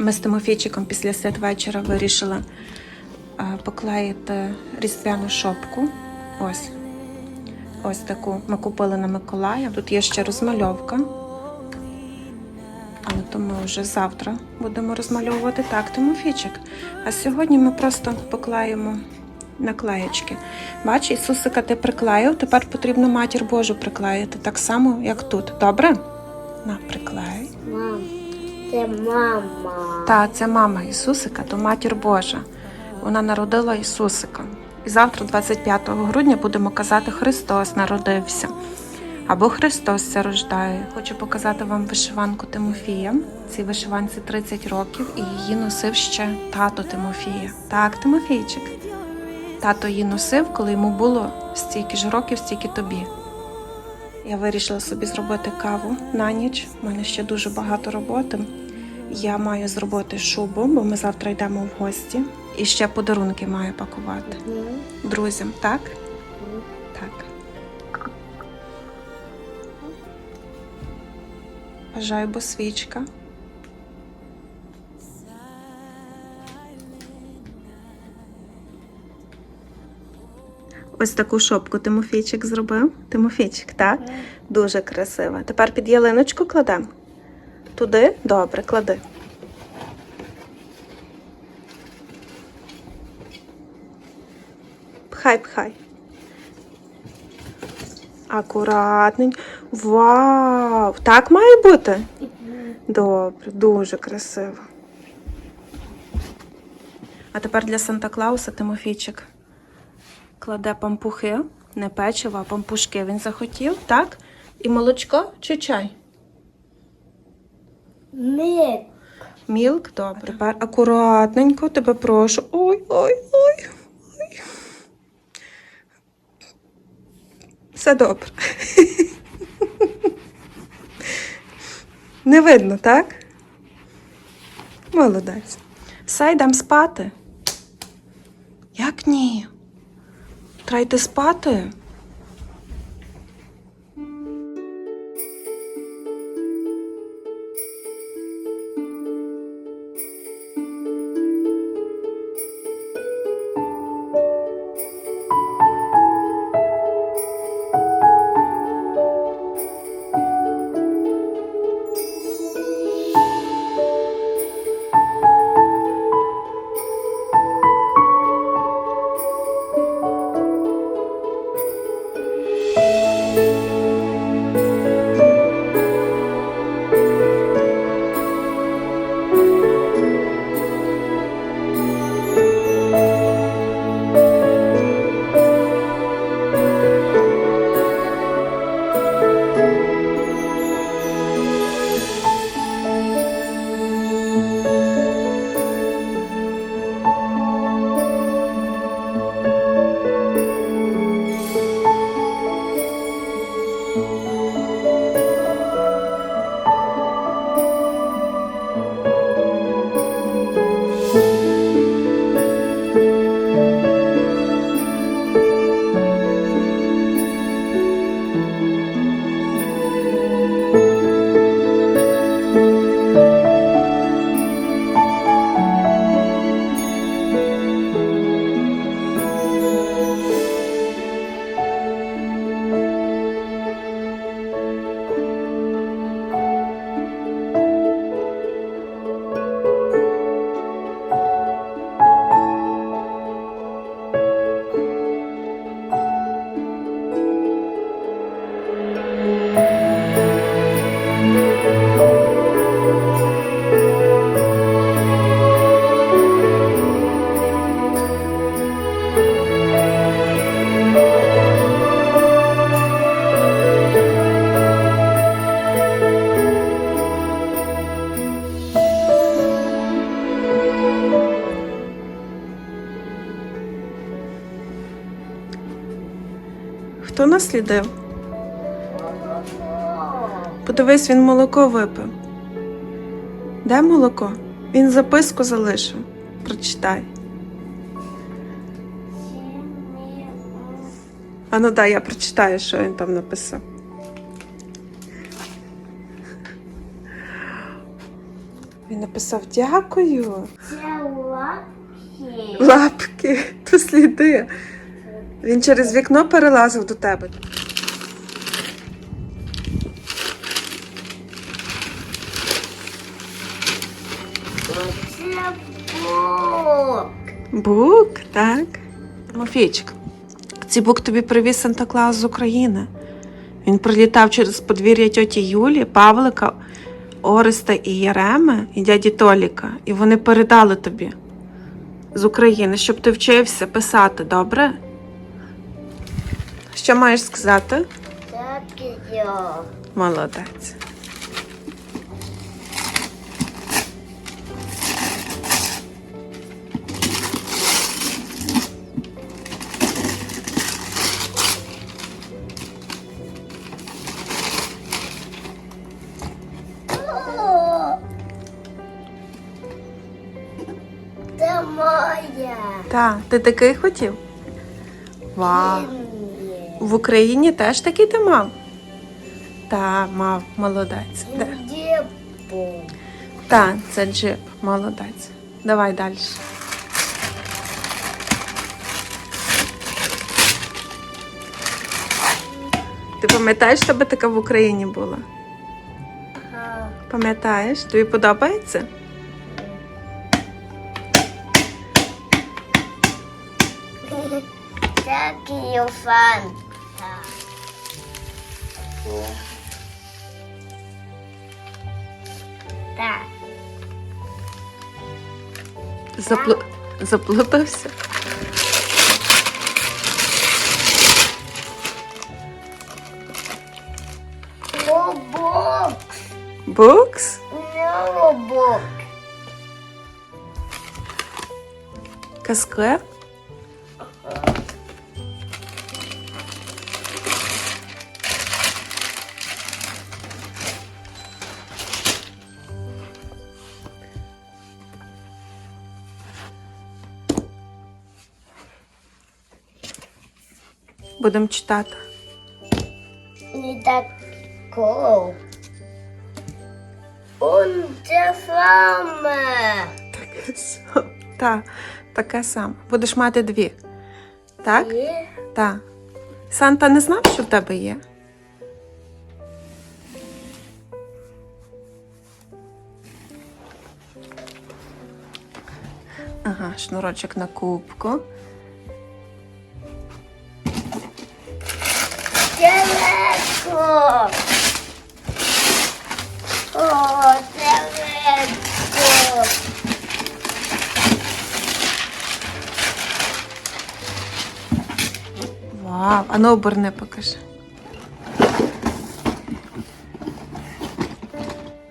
Ми з Тимофійчиком після святвечора вирішили поклеїти різдвяну шопку. Ось. Ось таку ми купили на Миколая. Тут є ще розмальовка. Але то ми вже завтра будемо розмальовувати так, Тимофійчик. А сьогодні ми просто поклеїмо наклеєчки. Бач, Ісусика ти приклеїв, тепер потрібно матір Божу приклеїти так само, як тут. Добре? На, приклеїй. Мам, це мама. Та, це мама Ісусика, то матір Божа. Вона народила Ісусика. І завтра, 25 грудня, будемо казати Христос народився. Або Христос це рождає. Хочу показати вам вишиванку Тимофія. Цій вишиванці 30 років, і її носив ще тато Тимофія. Так, Тимофійчик. Тато її носив, коли йому було стільки ж років, стільки тобі. Я вирішила собі зробити каву на ніч. У мене ще дуже багато роботи. Я маю зробити шубу, бо ми завтра йдемо в гості. І ще подарунки маю пакувати. Друзям, так? Так. Бажаю, бо свічка. Ось таку шопку Тимофійчик зробив. Тимофійчик, так? Дуже красива. Тепер під ялиночку кладемо. Туди? Добре, клади. Пхай, пхай. Акуратненько. Вау! Так має бути? Добре, дуже красиво. А тепер для Санта Клауса Тимофійчик кладе пампухи, не печиво, а пампушки він захотів, так? І молочко чи чай? Мік. Мілк, добре. Тепер акуратненько, тебе прошу. Ой, ой, ой, ой. Все добре. Не видно, так? Молодець. Все, йдемо спати. Як ні? Треба йти спати. Хто наслідив? Подивись, він молоко випив. Де молоко? Він записку залишив. Прочитай. А ну дай я прочитаю, що він там написав. Він написав дякую. Це лапки. Лапки, то сліди. Він через вікно перелазив до тебе. Це бук. Бук, так. Тимофійчик, цей бук тобі привіз Санта Клаус з України. Він прилітав через подвір'я тьоті Юлі, Павлика, Ореста і Яреми, і дяді Толіка. І вони передали тобі з України, щоб ти вчився писати, добре? Що маєш сказати? Дякую. Молодець. Це. Так, ти такий хотів? Вау. В Україні теж такий ти мав? Та, мав, молодець. Де? Та, це джип, молодець. Давай далі. Ти пам'ятаєш, тебе така в Україні була? Ага. Пам'ятаєш? Тобі подобається? Дякую, Фанта. Так. Заплу... Заплутався? Бобок. Букс? Ноутбук. Каскет? Будемо читати. Не так cool. Он те саме. Таке саме. Так, таке саме. Будеш мати дві. Так? Є? Так. Санта не знав, що в тебе є? Ага, шнурочок на кубку. О, телеко. Вау, а ну оберни покажи.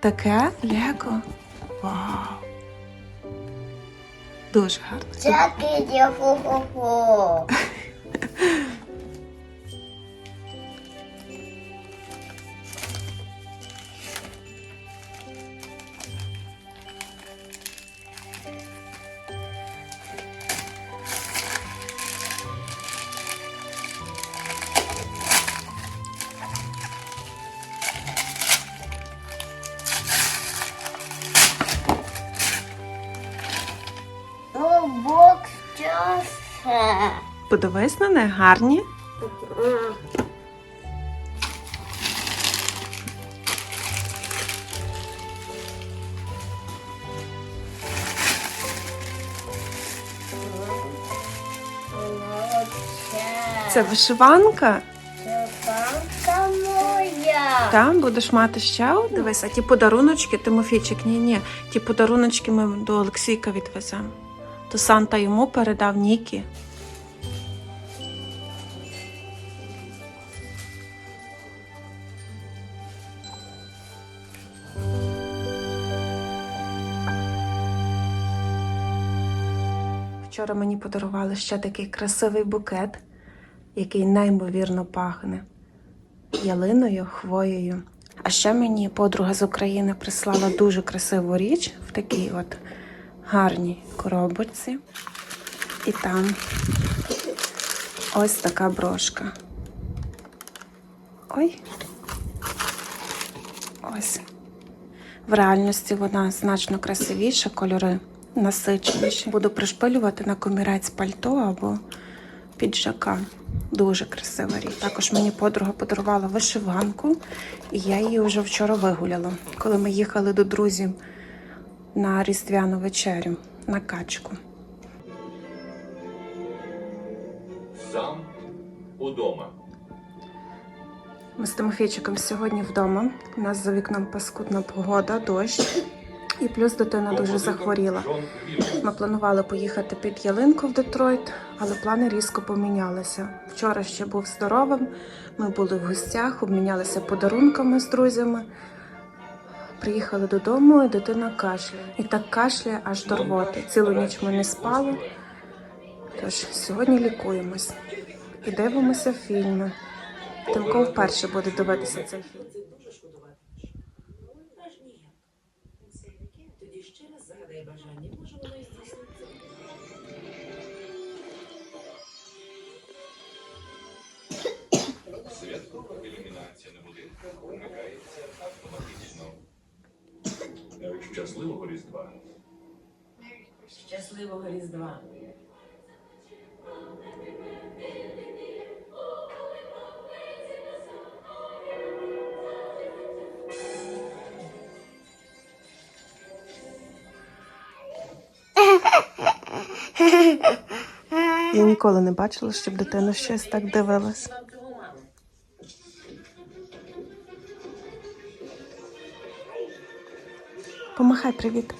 Таке Лего? Вау. Дуже гарно. Дякую, хо-хо-хо. Подивись на них гарні. Це вишиванка. Панка моя. Там будеш мати ще. Дивись, а ті подаруночки, Тимофійчик, ні, ні. Ті подаруночки ми до Олексійка відвеземо. То Санта йому передав Нікі. Вчора мені подарували ще такий красивий букет. який неймовірно пахне ялиною, хвоєю. А ще мені подруга з України прислала дуже красиву річ в такій от гарній коробочці. І там ось така брошка. Ой. Ось. В реальності вона значно красивіша, кольори насиченіші. Буду пришпилювати на комірець пальто або піджака. Дуже красива річ. Також мені подруга подарувала вишиванку, і я її вже вчора вигуляла, коли ми їхали до друзів на різдвяну вечерю на качку. Сам удома. Ми з Тимофійчиком сьогодні вдома. У нас за вікном паскудна погода, дощ. І плюс дитина дуже захворіла. Ми планували поїхати під ялинку в Детройт, але плани різко помінялися. Вчора ще був здоровим. Ми були в гостях, обмінялися подарунками з друзями. Приїхали додому, і дитина кашляє. І так кашляє аж до рвоти. Цілу ніч ми не спали. Тож сьогодні лікуємось і дивимося фільми. Тимко вперше буде дивитися цей фільм. На будинках вмикається автоматично. Щасливого Різдва. Щасливого Різдва! Я ніколи не бачила, щоб дитина щось так дивилась. Помахай привіт.